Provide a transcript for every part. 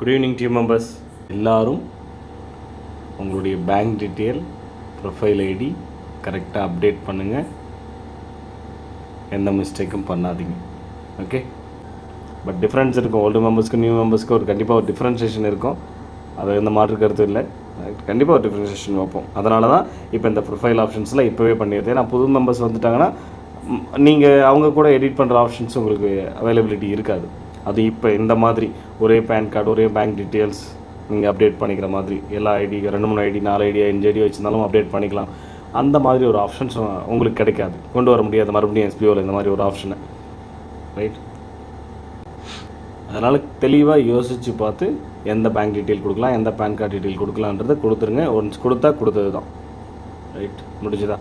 Good evening team members எல்லோரும் உங்களுடைய bank detail profile ID கரெக்டாக அப்டேட் பண்ணுங்கள் எந்த மிஸ்டேக்கும் பண்ணாதீங்க. ஓகே பட் டிஃப்ரென்ஸ் இருக்கும். ஓல்டு மெம்பர்ஸ்க்கு நியூ மெம்பர்ஸ்க்கு ஒரு கண்டிப்பாக ஒரு டிஃப்ரென்ஷியேஷன் இருக்கும். அது எந்த மாற்று கருத்து இல்லை. கண்டிப்பாக ஒரு டிஃப்ரென்ஷியேஷன் வைப்போம். அதனால தான் இப்போ இந்த ப்ரொஃபைல் ஆப்ஷன்ஸ்லாம் இப்போவே பண்ணிடுது ஏன்னா புது மெம்பர்ஸ் வந்துட்டாங்கன்னா நீங்கள் அவங்க கூட எடிட் பண்ணுற ஆப்ஷன்ஸ் உங்களுக்கு அவைலபிலிட்டி இருக்காது. அது இப்போ இந்த மாதிரி ஒரே பேன் கார்டு ஒரே பேங்க் டீட்டெயில்ஸ் நீங்கள் அப்டேட் பண்ணிக்கிற மாதிரி. எல்லா ஐடி ரெண்டு மூணு ஐடி நாலு ஐடி அஞ்சு ஐடி வச்சிருந்தாலும் அப்டேட் பண்ணிக்கலாம். அந்த மாதிரி ஒரு ஆப்ஷன்ஸ் உங்களுக்கு கிடைக்காது. கொண்டு வர முடியாது மறுபடியும் எஸ்பிஓவில் இந்த மாதிரி ஒரு ஆப்ஷனை ரைட் அதனால் தெளிவாக யோசித்து பார்த்து எந்த பேங்க் டீட்டெயில் கொடுக்கலாம் எந்த பேன் கார்டு டீட்டெயில் கொடுக்கலான்றதை கொடுத்துருங்க. ஒன்ஸ் கொடுத்தா கொடுத்தது தான். ரைட் முடிஞ்சுதா?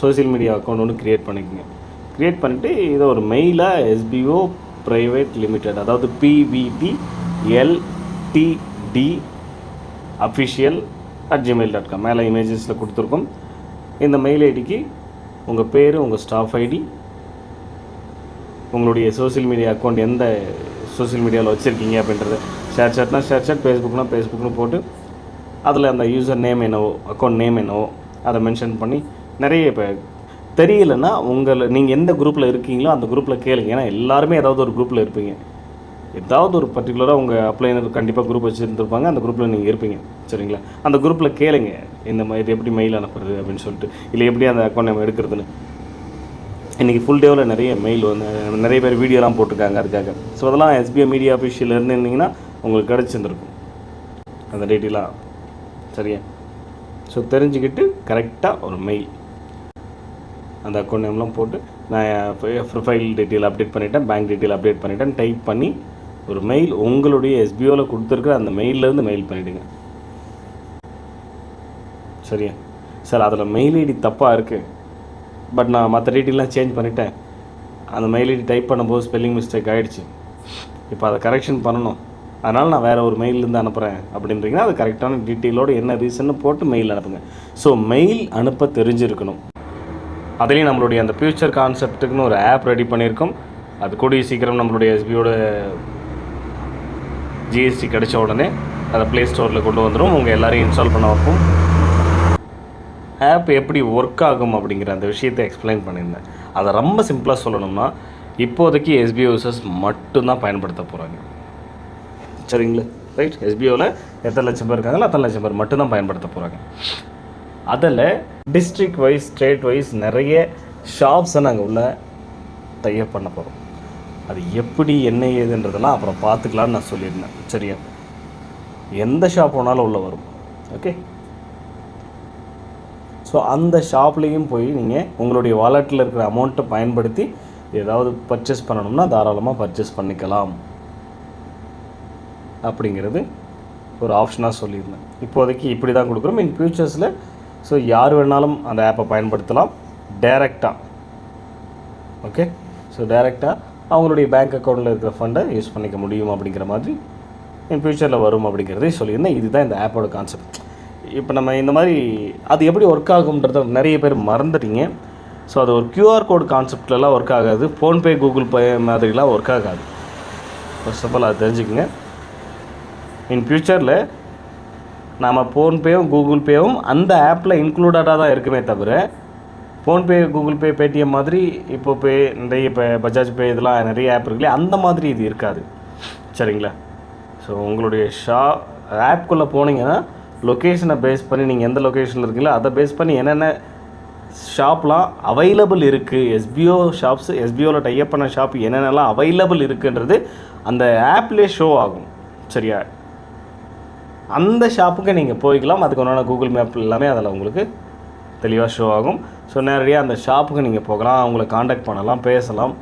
சோஷியல் மீடியா அக்கௌண்ட் ஒன்று க்ரியேட் பண்ணிக்கோங்க. க்ரியேட் பண்ணிவிட்டு இதை ஒரு மெயிலாக எஸ்பிஓ ப்ரைவேட் லிமிடெட் அதாவது PVT LTD official at Gmail dot com மேலே இமேஜஸில் கொடுத்துருக்கோம். இந்த மெயில் ஐடிக்கு உங்கள் பேர் உங்கள் ஸ்டாஃப் ஐடி உங்களுடைய சோஷியல் மீடியா அக்கௌண்ட் எந்த சோஷியல் மீடியாவில் வச்சுருக்கீங்க அப்படின்றது ஷேர் சாட்னா ஷேர் சாட் ஃபேஸ்புக்னா ஃபேஸ்புக்னு போட்டு அதில் அந்த யூசர் நேம் என்னவோ அக்கௌண்ட் நேம் என்னவோ அதை மென்ஷன் பண்ணி நிறைய இப்போ தெரியலன்னா உங்களை நீங்கள் எந்த குரூப்பில் இருக்கீங்களோ அந்த குரூப்பில் கேளுங்க. ஏன்னா எல்லாருமே ஏதாவது ஒரு குரூப்பில் இருப்பீங்க. ஏதாவது ஒரு பர்டிகுலராக உங்கள் அப்ளைனர் கண்டிப்பாக குரூப் வச்சுருந்துருப்பாங்க. அந்த குரூப்பில் நீங்கள் இருப்பீங்க. சரிங்களா? அந்த குரூப்பில் கேளுங்க. இந்த மாதிரி எப்படி மெயில் அனுப்புறது அப்படின்னு சொல்லிட்டு. இல்லை எப்படி அந்த அக்கௌண்ட் நம்ம எடுக்கிறதுன்னு. இன்றைக்கி ஃபுல் டேவில் நிறைய மெயில் வந்து நிறைய பேர் வீடியோலாம் போட்டிருக்காங்க அதுக்காக. ஸோ அதெல்லாம் எஸ்பிஐ மீடியா அஃபிஷியல் இருந்திருந்தீங்கன்னா உங்களுக்கு கிடச்சிருந்துருக்கும். அந்த டீட்டெயிலாக சரியா? ஸோ தெரிஞ்சுக்கிட்டு கரெக்டாக ஒரு மெயில் அந்த அக்கௌண்ட் நேம்லாம் போட்டு நான் ப்ரொஃபைல் டீட்டெயில் அப்டேட் பண்ணிட்டேன் பேங்க் டீட்டெயில் அப்டேட் பண்ணிட்டேன் டைப் பண்ணி ஒரு மெயில் உங்களுடைய எஸ்பிஓவில் கொடுத்துருக்குற அந்த மெயிலேருந்து மெயில் பண்ணிவிடுங்க சரியா? சார் அதில் மெயில் ஐடி தப்பாக இருக்குது பட் நான் மற்ற டீட்டெயிலாம் சேஞ்ச் பண்ணிட்டேன். அந்த மெயில் ஐடி டைப் பண்ணும்போது ஸ்பெல்லிங் மிஸ்டேக் ஆகிடுச்சு இப்போ அதை கரெக்ஷன் பண்ணணும். அதனால் நான் வேறு ஒரு மெயிலேருந்து அனுப்புகிறேன் அப்படின்றீங்கன்னா அது கரெக்டான டீட்டெயிலோடு என்ன ரீசன்னு போட்டு மெயில் அனுப்புங்க. ஸோ மெயில் அனுப்ப தெரிஞ்சிருக்கணும். அதுலேயும் நம்மளுடைய அந்த ஃப்யூச்சர் கான்செப்ட்டுக்குன்னு ஒரு ஆப் ரெடி பண்ணியிருக்கோம். அது கூடிய சீக்கிரம் நம்மளுடைய எஸ்பியோட ஜிஎஸ்டி கிடைச்ச உடனே அதை ப்ளே ஸ்டோரில் கொண்டு வந்துடும் உங்கள் எல்லாரையும் இன்ஸ்டால் பண்ண வைப்போம். ஆப் எப்படி ஒர்க் ஆகும் அப்படிங்கிற அந்த விஷயத்தை எக்ஸ்பிளைன் பண்ணியிருந்தேன். அதை ரொம்ப சிம்பிளாக சொல்லணும்னா இப்போதைக்கு எஸ்பிஓ யூசர்ஸ் மட்டும்தான் பயன்படுத்த போகிறாங்க சரிங்களா? ரைட் எஸ்பிஓவில் எத்தனை லட்சம் பேர் இருக்காங்களோ அத்தனை லட்சம் பேர் மட்டும்தான் பயன்படுத்த போகிறாங்க அதில் டிஸ்ட்ரிக்ட் வைஸ் ஸ்டேட் வைஸ் நிறைய ஷாப்ஸை நாங்கள் உள்ள டைப் பண்ண போகிறோம் அது எப்படி என்ன ஏதுன்றதெல்லாம் அப்புறம் பார்த்துக்கலான்னு நான் சொல்லியிருந்தேன். சரியா? எந்த ஷாப் வேணாலும் உள்ளே வரும். ஓகே ஸோ அந்த ஷாப்லேயும் போய் நீங்கள் உங்களுடைய வாலெட்டில் இருக்கிற அமௌண்ட்டை பயன்படுத்தி ஏதாவது பர்ச்சேஸ் பண்ணணும்னா தாராளமாக பர்ச்சேஸ் பண்ணிக்கலாம். அப்படிங்கிறது ஒரு ஆப்ஷனாக சொல்லியிருந்தேன். இப்போதைக்கு இப்படி தான் கொடுக்குறோம் இன் ஃப்யூச்சர்ஸில் ஸோ யார் வேணாலும் அந்த ஆப்பை பயன்படுத்தலாம். டைரெக்டாக ஓகே ஸோ டைரெக்டாக அவங்களுடைய பேங்க் அக்கௌண்ட்டில் இருக்கிற ஃபண்டை யூஸ் பண்ணிக்க முடியும் அப்படிங்கிற மாதிரி இன் ஃப்யூச்சரில் வரும் அப்படிங்கிறதையும் சொல்லியிருந்தேன். இதுதான் இந்த ஆப்போட கான்செப்ட் இப்போ நம்ம இந்த மாதிரி அது எப்படி ஒர்க் ஆகுன்றத நிறைய பேர் மறந்துட்டீங்க. ஸோ அது ஒரு க்யூஆர் கோடு கான்செப்ட்லலாம் ஒர்க் ஆகாது. ஃபோன்பே கூகுள் பே மாதிரிலாம் ஒர்க் ஆகாது. ஃபர்ஸ்ட் ஆஃப் ஆல் அதை தெரிஞ்சுக்கங்க. இன் ஃப்யூச்சரில் நாம் ஃபோன்பேவும் கூகுள் பேவும் அந்த ஆப்பில் இன்க்ளூடடாக தான் இருக்குமே தவிர ஃபோன்பே கூகுள் பே பேடிஎம் மாதிரி இப்போ பே நிறைய இப்போ பஜாஜ் பே இதெல்லாம் நிறைய ஆப் இருக்குல்லையே அந்த மாதிரி இது இருக்காது. சரிங்களா? ஸோ உங்களுடைய ஷா ஆப்குள்ளே போனீங்கன்னா லொக்கேஷனை பேஸ் பண்ணி நீங்கள் எந்த லொக்கேஷனில் இருக்கீங்களோ அதை பேஸ் பண்ணி என்னென்ன ஷாப்லாம் அவைலபிள் இருக்குது எஸ்பிஓ ஷாப்ஸ் எஸ்பிஓவில் டைப் பண்ண ஷாப் என்னென்னலாம் அவைலபிள் இருக்குன்றது அந்த ஆப்லேயே ஷோ ஆகும். சரியா? அந்த ஷாப்புக்கு நீங்கள் போய்க்கலாம். அதுக்கு உண்டான கூகுள் மேப் எல்லாமே அதில் உங்களுக்கு தெளிவாக ஷோ ஆகும். ஸோ நேரடியாக அந்த ஷாப்புக்கு நீங்கள் போகலாம். அவங்கள காண்டாக்ட் பண்ணலாம் பேசலாம்.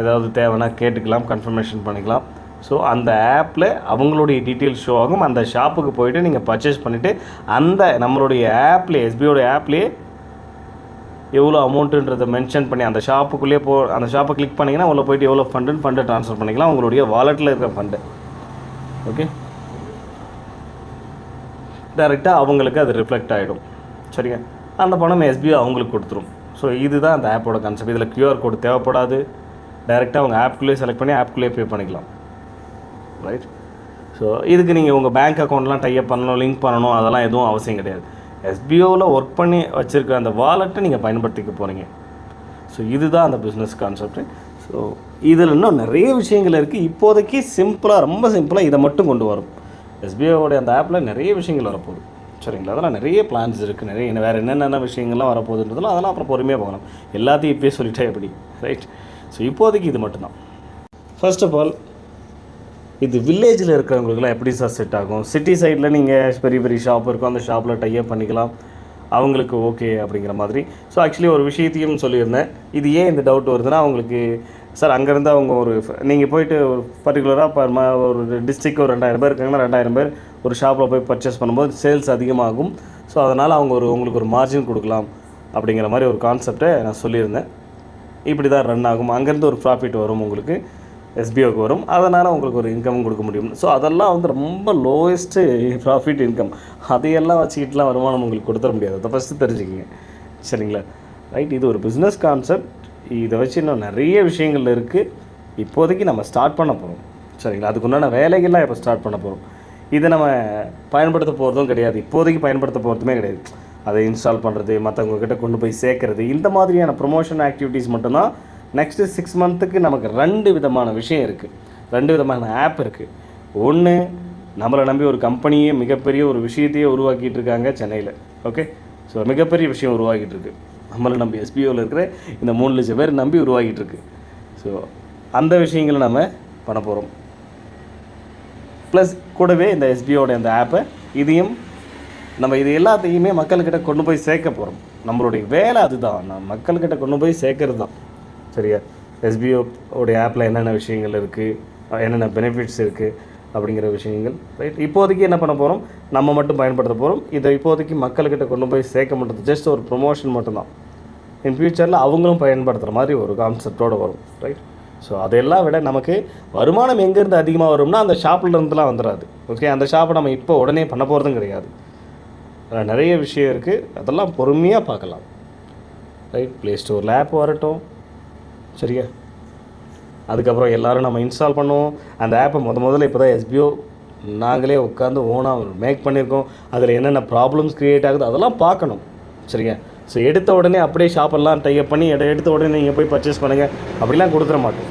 ஏதாவது தேவைன்னா கேட்டுக்கலாம் கன்ஃபர்மேஷன் பண்ணிக்கலாம். ஸோ அந்த ஆப்பில் அவங்களுடைய டீட்டெயில்ஸ் ஷோ ஆகும். அந்த ஷாப்புக்கு போயிட்டு நீங்கள் பர்ச்சேஸ் பண்ணிவிட்டு அந்த நம்மளுடைய ஆப்லேயே எஸ்பியோட ஆப்லேயே எவ்வளோ அமௌண்ட்டுன்றதை மென்ஷன் பண்ணி அந்த ஷாப்புக்குள்ளேயே போ அந்த ஷாப்பை கிளிக் பண்ணிங்கன்னா உள்ளே போயிட்டு எவ்வளோ ஃபண்டுன்னு ஃபண்டை ட்ரான்ஸ்ஃபர் பண்ணிக்கலாம். உங்களுடைய வாலெட்டில் இருக்கிற ஃபண்டு ஓகே டைரெக்டாக அவங்களுக்கு அது ரிஃப்ளெக்ட் ஆகிடும் சரிங்க? அந்த பணம் எஸ்பிஐ அவங்களுக்கு கொடுத்துரும். ஸோ இதுதான் அந்த ஆப்போட கான்செப்ட் இதில் கியூஆர் கோடு தேவைப்படாது. டைரெக்டாக அவங்க ஆப்குள்ளேயே செலக்ட் பண்ணி ஆப்குள்ளேயே பே பண்ணிக்கலாம். ரைட் ஸோ இதுக்கு நீங்கள் உங்கள் பேங்க் அக்கௌண்ட்லாம் டைப் பண்ணணும் லிங்க் பண்ணணும் அதெல்லாம் எதுவும் அவசியம் கிடையாது. எஸ்பிஓவில் ஒர்க் பண்ணி வச்சுருக்க அந்த வாலெட்டை நீங்கள் பயன்படுத்திக்க போகிறீங்க ஸோ இதுதான் அந்த பிஸ்னஸ் கான்செப்ட் ஸோ இதில் இன்னும் நிறைய விஷயங்கள் இருக்குது இப்போதைக்கு சிம்பிளாக ரொம்ப சிம்பிளாக இதை மட்டும் கொண்டு வரும். எஸ்பிஐயோடைய அந்த ஆப்பில் நிறைய விஷயங்கள் வரப்போகுது. சரிங்களா? அதெல்லாம் நிறைய பிளான்ஸ் இருக்குது நிறைய இன்னும் வேறு என்னென்ன விஷயங்கள்லாம் வரப்போகுதுன்றதுலாம் அதெல்லாம் அப்புறம் பொறுமையாக போகலாம் எல்லாத்தையும் இப்போயே சொல்லிட்டே எப்படி? ரைட் ஸோ இப்போதைக்கு இது மட்டும்தான். ஃபர்ஸ்ட் ஆஃப் ஆல் இது வில்லேஜில் இருக்கிறவங்களுக்குலாம் எப்படி சார் செட் ஆகும்? சிட்டி சைடில் நீங்கள் பெரிய பெரிய ஷாப் இருக்கும். அந்த ஷாப்பில் டைப் பண்ணிக்கலாம். அவங்களுக்கு ஓகே அப்படிங்கிற மாதிரி. ஸோ ஆக்சுவலி ஒரு விஷயத்தையும் சொல்லியிருந்தேன். இது ஏன் இந்த டவுட் வருதுன்னா அவங்களுக்கு சார் அங்கேருந்து அவங்க ஒரு நீங்கள் போயிட்டு ஒரு பர்டிகுலராக இப்போ ம ஒரு டிஸ்ட்ரிக் ஒரு ரெண்டாயிரம் பேர் இருக்காங்கன்னா ரெண்டாயிரம் பேர் ஒரு ஷாப்பில் போய் பர்ச்சேஸ் பண்ணும்போது சேல்ஸ் அதிகமாகும். ஸோ அதனால் அவங்க ஒரு உங்களுக்கு ஒரு மார்ஜின் கொடுக்கலாம் அப்படிங்கிற மாதிரி ஒரு கான்செப்டை நான் சொல்லியிருந்தேன். இப்படி தான் ரன் ஆகும் அங்கேருந்து ஒரு ப்ராஃபிட் வரும் உங்களுக்கு எஸ்பிஓக்கு வரும். அதனால் உங்களுக்கு ஒரு இன்கம் கொடுக்க முடியும். ஸோ அதெல்லாம் வந்து ரொம்ப லோயஸ்ட்டு ப்ராஃபிட் இன்கம் அதையெல்லாம் வச்சுக்கிட்டுலாம் வருமானம் உங்களுக்கு கொடுத்துட முடியாது. அதை ஃபஸ்ட்டு தெரிஞ்சுக்கிங்க. சரிங்களா? ரைட் இது ஒரு பிஸ்னஸ் கான்செப்ட் இதை வச்சு இன்னும் நிறைய விஷயங்கள் இருக்குது இப்போதைக்கு நம்ம ஸ்டார்ட் பண்ண போகிறோம் சரிங்களா? அதுக்கு உண்டான வேலைகள்லாம் இப்போ ஸ்டார்ட் பண்ண போகிறோம் இதை நம்ம பயன்படுத்த போகிறதும் கிடையாது. இப்போதைக்கு பயன்படுத்த போகிறதுமே கிடையாது. அதை இன்ஸ்டால் பண்ணுறது மற்றவங்கக்கிட்ட கொண்டு போய் சேர்க்குறது இந்த மாதிரியான ப்ரொமோஷன் ஆக்டிவிட்டீஸ் மட்டும்தான் நெக்ஸ்ட்டு சிக்ஸ் மந்த்துக்கு நமக்கு ரெண்டு விதமான விஷயம் இருக்குது ரெண்டு விதமான ஆப் இருக்குது ஒன்று நம்மளை நம்பி ஒரு கம்பெனியே மிகப்பெரிய ஒரு விஷயத்தையே உருவாக்கிட்டு இருக்காங்க சென்னையில். ஓகே ஸோ மிகப்பெரிய விஷயம் உருவாக்கிட்டு இருக்குது நம்மளை நம்ம எஸ்பிஓவில் இருக்கிற இந்த மூணு லட்சம் பேர் நம்பி உருவாக்கிட்டு இருக்கு ஸோ அந்த விஷயங்களை நம்ம பண்ண போகிறோம் ப்ளஸ் கூடவே இந்த எஸ்பிஓட அந்த ஆப்பை இதையும் நம்ம இது எல்லாத்தையுமே மக்கள்கிட்ட கொண்டு போய் சேர்க்க போகிறோம் நம்மளுடைய வேலை அதுதான். நான் மக்கள்கிட்ட கொண்டு போய் சேர்க்கறது தான். சரியா? எஸ்பிஓ உடைய ஆப்பில் என்னென்ன விஷயங்கள் இருக்குது என்னென்ன பெனிஃபிட்ஸ் இருக்குது அப்படிங்கிற விஷயங்கள் ரைட் இப்போதைக்கு என்ன பண்ண போகிறோம் நம்ம மட்டும் பயன்படுத்த போகிறோம் இதை இப்போதைக்கு மக்கள்கிட்ட கொண்டு போய் சேர்க்க மாட்டது ஜஸ்ட் ஒரு ப்ரொமோஷன் மட்டும்தான். இன் ஃபியூச்சரில் அவங்களும் பயன்படுத்துகிற மாதிரி ஒரு கான்செப்டோடு வரும் ரைட் ஸோ அதையெல்லாம் விட நமக்கு வருமானம் எங்கேருந்து அதிகமாக வரும்னா அந்த ஷாப்பில் இருந்துலாம் வந்துடாது ஓகே அந்த ஷாப்பை நம்ம இப்போ உடனே பண்ண போகிறதும் கிடையாது. அதில் நிறைய விஷயம் இருக்குது அதெல்லாம் பொறுமையாக பார்க்கலாம். ரைட் ப்ளே ஸ்டோரில் ஆப் வரட்டும். சரியா? அதுக்கப்புறம் எல்லாரும் நம்ம இன்ஸ்டால் பண்ணுவோம். அந்த ஆப்பை முத முதல்ல இப்போ தான் எஸ்பிஓ நாங்களே உட்காந்து ஓனாக மேக் பண்ணியிருக்கோம். அதில் என்னென்ன ப்ராப்ளம்ஸ் க்ரியேட் ஆகுது அதெல்லாம் பார்க்கணும். சரியா? ஸோ எடுத்த உடனே அப்படியே ஷாப்பெல்லாம் டைப் பண்ணி எட எடுத்த உடனே நீங்கள் போய் பர்ச்சேஸ் பண்ணுங்கள் அப்படிலாம் கொடுத்துட மாட்டோம்.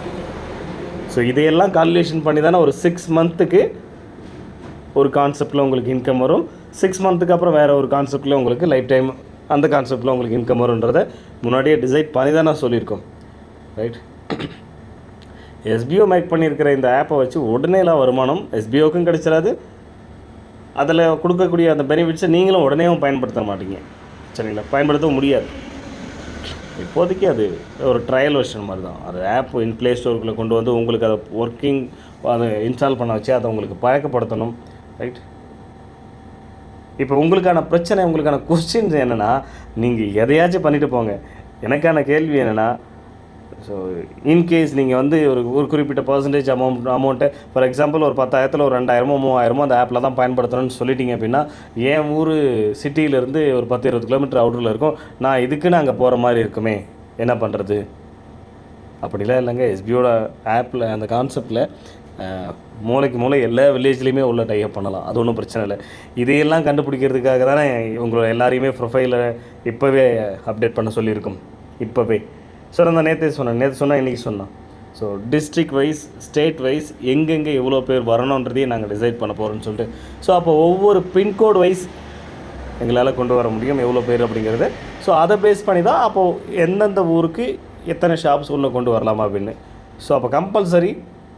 ஸோ இதையெல்லாம் கால்குலேஷன் பண்ணி தானே ஒரு சிக்ஸ் மந்த்துக்கு ஒரு கான்செப்டில் உங்களுக்கு இன்கம் வரும். சிக்ஸ் மந்த்துக்கு அப்புறம் வேறு ஒரு கான்செப்டில் உங்களுக்கு லைஃப் டைம் அந்த கான்செப்டில் உங்களுக்கு இன்கம் வரும்ன்றதை முன்னாடியே டிசைட் பண்ணி தான் நான் சொல்லியிருக்கோம். ரைட் எஸ்பிஓ மேக் பண்ணியிருக்கிற இந்த ஆப்பை வச்சு உடனேலாம் வருமானம் எஸ்பிஓக்கும் கிடைச்சிடாது. அதில் கொடுக்கக்கூடிய அந்த பெனிஃபிட்ஸை நீங்களும் உடனேவும் பயன்படுத்த மாட்டீங்க. சரிங்களா பயன்படுத்தவும் முடியாது. இப்போதைக்கு அது ஒரு ட்ரையல் வெர்ஷன் மாதிரி தான். அது ஆப் இன் ப்ளே ஸ்டோருக்குள்ளே கொண்டு வந்து உங்களுக்கு அதை ஒர்க்கிங் அதை இன்ஸ்டால் பண்ண வச்சு அதை உங்களுக்கு பழக்கப்படுத்தணும். ரைட் இப்போ உங்களுக்கான பிரச்சனை உங்களுக்கான கொஸ்டின்ஸ் என்னென்னா நீங்கள் எதையாச்சும் பண்ணிட்டு போங்க. எனக்கான கேள்வி என்னென்னா ஸோ இன்கேஸ் நீங்கள் வந்து ஒரு ஒரு குறிப்பிட்ட பர்சன்டேஜ் அமௌண்ட் அமௌண்ட்டை ஃபார் எக்ஸாம்பிள் ஒரு பத்தாயிரத்தில் ஒரு ரெண்டாயிரமோ மூவாயிரமோ அந்த ஆப்பில் தான் பயன்படுத்தணும்னு சொல்லிட்டீங்க அப்படின்னா என் ஊர் சிட்டியிலேருந்து ஒரு பத்து இருபது கிலோமீட்டர் அவுட்டரில் இருக்கும். நான் இதுக்குன்னு அங்கே போகிற மாதிரி இருக்குமே. என்ன பண்ணுறது அப்படிலாம் இல்லைங்க. எஸ்பியோட ஆப்பில் அந்த கான்செப்டில் மூளைக்கு மூளை எல்லா வில்லேஜ்லேயுமே உள்ள டைப் பண்ணலாம். அது ஒன்றும் பிரச்சனை இல்லை. இதையெல்லாம் கண்டுபிடிக்கிறதுக்காக தானே உங்களை எல்லாரையுமே ப்ரொஃபைலை இப்போவே அப்டேட் பண்ண சொல்லியிருக்கோம். இப்போவே. சார் அந்த நேற்றே சொன்னேன். நேற்று சொன்னால் இன்றைக்கி சொன்னான். So district wise state wise எங்கெங்கே எவ்வளோ பேர் வரணுன்றதையும் நாங்கள் டிசைட் பண்ண போகிறோம்னு சொல்லிட்டு. ஸோ அப்போ ஒவ்வொரு பின்கோடு வைஸ் எங்களால் கொண்டு வர முடியும் எவ்வளோ பேர் அப்படிங்கிறது. ஸோ அதை பேஸ் பண்ணி தான் அப்போது எந்தெந்த ஊருக்கு எத்தனை ஷாப்ஸ் உள்ளே கொண்டு வரலாமா அப்படின்னு. ஸோ அப்போ கம்பல்சரி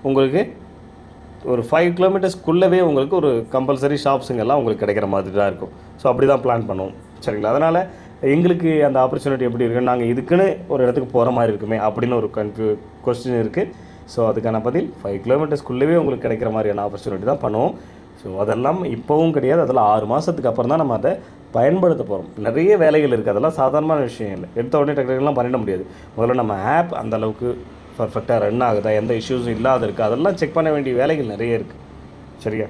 உங்களுக்கு ஒரு ஃபைவ் கிலோமீட்டர்ஸ்க்குள்ளவே உங்களுக்கு ஒரு கம்பல்சரி ஷாப்ஸுங்கெல்லாம் உங்களுக்கு கிடைக்கிற மாதிரி தான் இருக்கும். ஸோ அப்படி தான் பிளான் பண்ணுவோம். சரிங்களா? அதனால் எங்களுக்கு அந்த ஆப்பர்ச்சுனிட்டி எப்படி இருக்குது நாங்கள் இதுக்குன்னு ஒரு இடத்துக்கு போகிற மாதிரி இருக்குமே அப்படின்னு ஒரு கன்ஃபியூ கொஸ்டின் இருக்குது ஸோ அதுக்கான பதில் ஃபைவ் கிலோமீட்டர்ஸ்க்குள்ளவே உங்களுக்கு கிடைக்கிற மாதிரியான ஆப்பர்ச்சுனிட்டி தான் பண்ணுவோம். ஸோ அதெல்லாம் இப்போவும் கிடையாது. அதெல்லாம் ஆறு மாதத்துக்கு அப்புறம் தான் நம்ம அதை பயன்படுத்த போகிறோம் நிறைய வேலைகள் இருக்குது அதெல்லாம் சாதாரணமான விஷயம் இல்லை. எடுத்த உடனே டெக்னிக்கெல்லாம் பண்ணிட முடியாது. முதல்ல நம்ம ஆப் அந்த அளவுக்கு பர்ஃபெக்டாக ரன் ஆகுதா? எந்த இஷ்யூஸும் இல்லாத இருக்குது அதெல்லாம் செக் பண்ண வேண்டிய வேலைகள் நிறைய இருக்குது சரியா?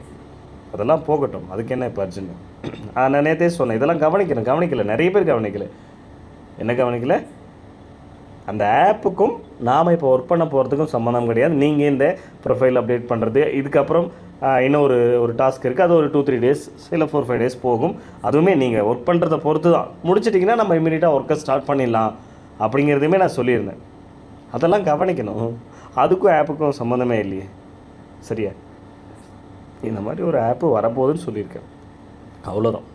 அதெல்லாம் போகட்டும். அதுக்கு என்ன இப்போ அர்ஜென்ட் நான் நேற்றே சொன்னேன் இதெல்லாம் கவனிக்கணும் கவனிக்கல நிறைய பேர் கவனிக்கல. என்ன கவனிக்கல? அந்த ஆப்புக்கும் நாம் இப்போ ஒர்க் பண்ண போகிறதுக்கும் சம்மந்தம் கிடையாது. நீங்கள் இந்த ப்ரொஃபைல் அப்டேட் பண்ணுறது இதுக்கப்புறம் இன்னும் ஒரு ஒரு டாஸ்க் இருக்குது அது ஒரு டூ த்ரீ டேஸ் இல்லை ஃபோர் ஃபைவ் டேஸ் போகும். அதுவுமே நீங்கள் ஒர்க் பண்ணுறத பொறுத்து தான் முடிச்சிட்டிங்கன்னா நம்ம இமீடியட்டாக ஒர்க்கை ஸ்டார்ட் பண்ணிடலாம் அப்படிங்கிறதையுமே நான் சொல்லியிருந்தேன். அதெல்லாம் கவனிக்கணும். அதுக்கும் ஆப்புக்கும் சம்மந்தமே இல்லையே. சரியா? இந்த மாதிரி ஒரு ஆப்பு வரப்போகுதுன்னு சொல்லியிருக்கேன். அவ்வளோதான்